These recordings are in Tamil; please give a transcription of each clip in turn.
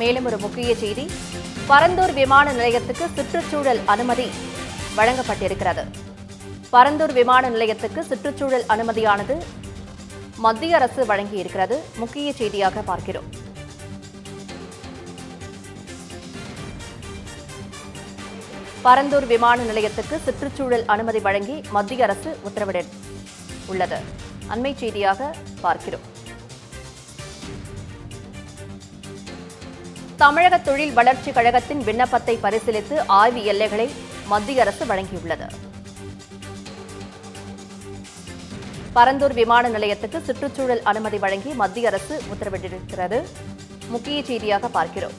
மேலும் ஒரு முக்கிய செய்தி. பரந்தூர் விமான நிலையத்துக்கு சுற்றுச்சூழல் அனுமதி வழங்கப்பட்டிருக்கிறது. பரந்தூர் விமான நிலையத்துக்கு சுற்றுச்சூழல் அனுமதியானது மத்திய அரசு வழங்கியிருக்கிறது. முக்கிய செய்தியாக பார்க்கிறோம். பரந்தூர் விமான நிலையத்துக்கு சுற்றுச்சூழல் அனுமதி வழங்கி மத்திய அரசு உத்தரவிட உள்ளது அண்மை செய்தியாக பார்க்கிறோம். தமிழக தொழில் வளர்ச்சி கழகத்தின் விண்ணப்பத்தை பரிசீலித்து ஆய்வு எல்லைகளை மத்திய அரசு வழங்கியுள்ளது. பரந்தூர் விமான நிலையத்துக்கு சுற்றுச்சூழல் அனுமதி வழங்கி மத்திய அரசு உத்தரவிட்டிருக்கிறது. முக்கிய செய்தியாக பார்க்கிறோம்.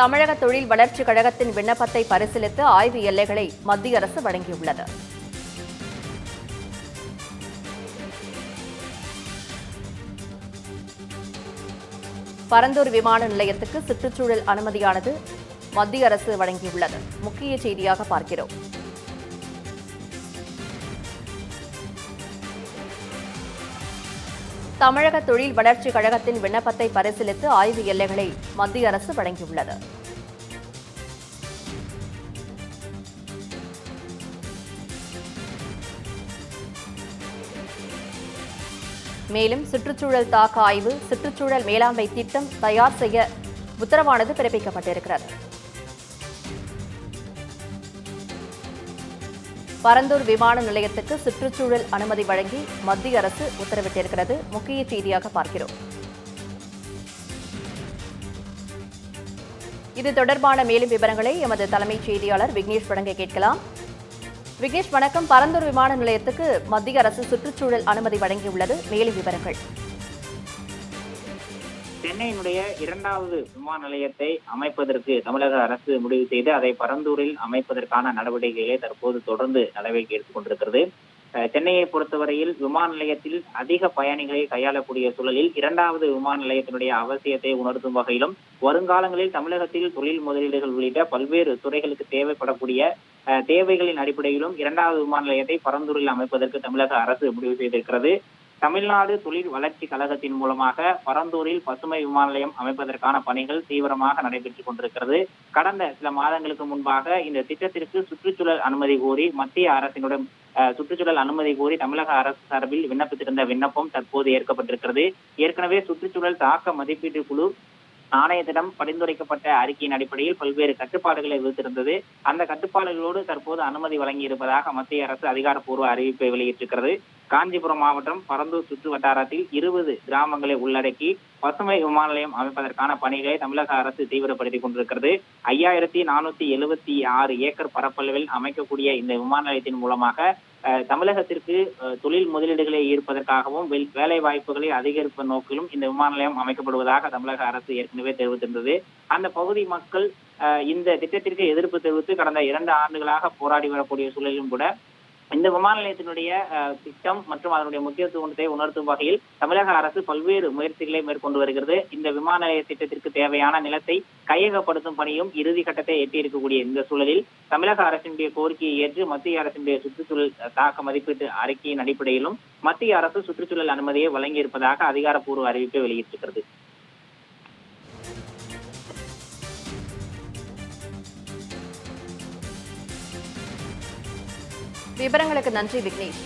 தமிழக தொழில் வளர்ச்சி கழகத்தின் விண்ணப்பத்தை பரிசீலித்து ஆய்வு எல்லைகளை மத்திய அரசு வழங்கியுள்ளது. பரந்தூர் விமான நிலையத்துக்கு சுற்றுச்சூழல் அனுமதியானது மத்திய அரசு வழங்கியுள்ளது. முக்கிய செய்தியாக பார்க்கிறோம். தமிழக தொழில் வளர்ச்சி கழகத்தின் விண்ணப்பத்தை பரிசீலித்து ஆய்வு எல்லைகளை மத்திய அரசு வழங்கியுள்ளது. மேலும் சுற்றுச்சூழல் தாக்க ஆய்வு சுற்றுச்சூழல் மேலாண்மை திட்டம் தயார் செய்ய உத்தரவானது பிறப்பிக்கப்பட்டிருக்கிறது. பரந்தூர் விமான நிலையத்துக்கு சுற்றுச்சூழல் அனுமதி வழங்கி மத்திய அரசு உத்தரவிட்டிருக்கிறது. முக்கிய செய்தியாக பார்க்கிறோம். இது தொடர்பான மேலும் விவரங்களை எமது தலைமைச் செய்தியாளர் விக்னேஷ் வழங்க கேட்கலாம். விக்னேஷ் வணக்கம். பரந்தூர் விமான நிலையத்துக்கு மத்திய அரசு சுற்றுச்சூழல் அனுமதி வழங்கியுள்ளது. மேலும் விவரங்கள். சென்னையினுடைய இரண்டாவது விமான நிலையத்தை அமைப்பதற்கு தமிழக அரசு முடிவு செய்து அதை பரந்தூரில் அமைப்பதற்கான நடவடிக்கைகளை தற்போது தொடர்ந்து நடவடிக்கை எடுத்துக் கொண்டிருக்கிறது. சென்னையை பொறுத்தவரையில் விமான நிலையத்தில் அதிக பயணிகளை கையாளக்கூடிய சூழலில் இரண்டாவது விமான நிலையத்தினுடைய அவசியத்தை உணர்த்தும் வகையிலும் வருங்காலங்களில் தமிழகத்தில் தொழில் முதலீடுகள் உள்ளிட்ட பல்வேறு துறைகளுக்கு தேவைப்படக்கூடிய தேவைகளின் அடிப்படையிலும் இரண்டாவது விமான நிலையத்தை பரந்தூரில் அமைப்பதற்கு தமிழக அரசு முடிவு செய்திருக்கிறது. தமிழ்நாடு தொழில் வளர்ச்சி கழகத்தின் மூலமாக பரந்தூரில் பசுமை விமான நிலையம் அமைப்பதற்கான பணிகள் தீவிரமாக நடைபெற்றுக் கொண்டிருக்கிறது. கடந்த சில மாதங்களுக்கு முன்பாக இந்த திட்டத்திற்கு சுற்றுச்சூழல் அனுமதி கோரி மத்திய அரசினுடன் சுற்றுச்சூழல் அனுமதி கோரி தமிழக அரசு சார்பில் விண்ணப்பித்திருந்த விண்ணப்பம் தற்போது ஏற்கப்பட்டிருக்கிறது. ஏற்கனவே சுற்றுச்சூழல் தாக்க மதிப்பீட்டு குழு ஆணையத்திடம் பரிந்துரைக்கப்பட்ட அறிக்கையின் அடிப்படையில் பல்வேறு கட்டுப்பாடுகளை விதித்திருந்தது. அந்த கட்டுப்பாடுகளோடு தற்போது அனுமதி வழங்கி இருப்பதாக மத்திய அரசு அதிகாரப்பூர்வ அறிவிப்பை வெளியிட்டிருக்கிறது. காஞ்சிபுரம் மாவட்டம் பரந்தூர் சுற்று வட்டாரத்தில் இருபது கிராமங்களை உள்ளடக்கி பசுமை விமான நிலையம் அமைப்பதற்கான பணிகளை தமிழக அரசு தீவிரப்படுத்திக் கொண்டிருக்கிறது. ஐயாயிரத்தி நானூத்தி எழுபத்தி ஆறு ஏக்கர் பரப்பளவில் அமைக்கக்கூடிய இந்த விமான நிலையத்தின் மூலமாக தமிழகத்திற்கு தொழில் முதலீடுகளை ஈர்ப்பதற்காகவும் வேலை வாய்ப்புகளை அதிகரிப்பு நோக்கிலும் இந்த விமான நிலையம் அமைக்கப்படுவதாக தமிழக அரசு ஏற்கனவே தெரிவித்திருந்தது. அந்த பகுதி மக்கள் இந்த திட்டத்திற்கு எதிர்ப்பு தெரிவித்து கடந்த இரண்டு ஆண்டுகளாக போராடி வரக்கூடிய சூழலிலும் கூட இந்த விமான நிலையத்தினுடைய திட்டம் மற்றும் அதனுடைய முக்கியத்துவத்தை உணர்த்தும் வகையில் தமிழக அரசு பல்வேறு முயற்சிகளை மேற்கொண்டு வருகிறது. இந்த விமான நிலைய திட்டத்திற்கு தேவையான நிலத்தை கையகப்படுத்தும் பணியும் இறுதி கட்டத்தை எட்டியிருக்கக்கூடிய இந்த சூழலில் தமிழக அரசினுடைய கோரிக்கையை ஏற்று மத்திய அரசினுடைய சுற்றுச்சூழல் தாக்க மதிப்பீட்டு அறிக்கையின் அடிப்படையிலும் மத்திய அரசு சுற்றுச்சூழல் அனுமதியை வழங்கியிருப்பதாக அதிகாரப்பூர்வ அறிவிப்பை வெளியிட்டிருக்கிறது. விவரங்களுக்கு நன்றி விக்னேஷ்